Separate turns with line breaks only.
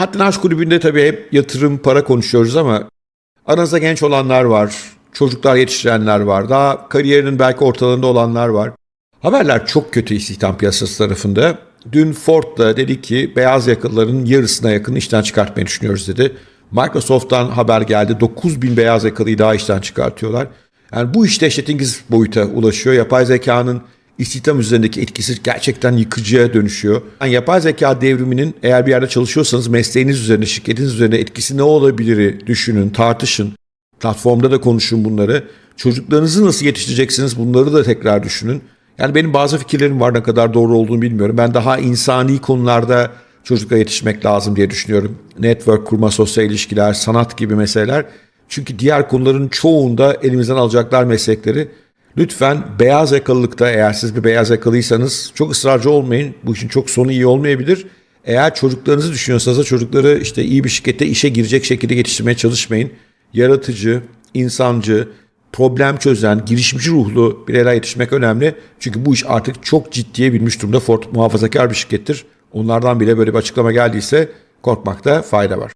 Hatta Aşk Kulübü'nde tabii hep yatırım, para konuşuyoruz ama aranızda genç olanlar var, çocuklar yetiştirenler var, daha kariyerinin belki ortalarında olanlar var. Haberler çok kötü istihdam piyasası tarafında. Dün Ford da dedi ki beyaz yakalıların yarısına yakın işten çıkartmayı düşünüyoruz dedi. Microsoft'tan haber geldi. 9 bin beyaz yakalıyı daha işten çıkartıyorlar. Yani bu iş dehşetingiz boyuta ulaşıyor. Yapay zekanın istihdam üzerindeki etkisi gerçekten yıkıcıya dönüşüyor. Yani yapay zeka devriminin eğer bir yerde çalışıyorsanız mesleğiniz üzerine, şirketiniz üzerine etkisi ne olabilir düşünün, tartışın. Platformda da konuşun bunları. Çocuklarınızı nasıl yetiştireceksiniz bunları da tekrar düşünün. Yani benim bazı fikirlerim var ne kadar doğru olduğunu bilmiyorum. Ben daha insani konularda çocuklara yetişmek lazım diye düşünüyorum. Network kurma, sosyal ilişkiler, sanat gibi meseleler. Çünkü diğer konuların çoğunda elimizden alacaklar meslekleri. Lütfen beyaz yakalılıkta eğer siz bir beyaz yakalıysanız çok ısrarcı olmayın. Bu işin çok sonu iyi olmayabilir. Eğer çocuklarınızı düşünüyorsanız da çocukları işte iyi bir şirkette işe girecek şekilde yetiştirmeye çalışmayın. Yaratıcı, insancı, problem çözen, girişimci ruhlu bireyler yetişmek önemli. Çünkü bu iş artık çok ciddiye binmiş durumda. Ford muhafazakar bir şirkettir. Onlardan bile böyle bir açıklama geldiyse korkmakta fayda var.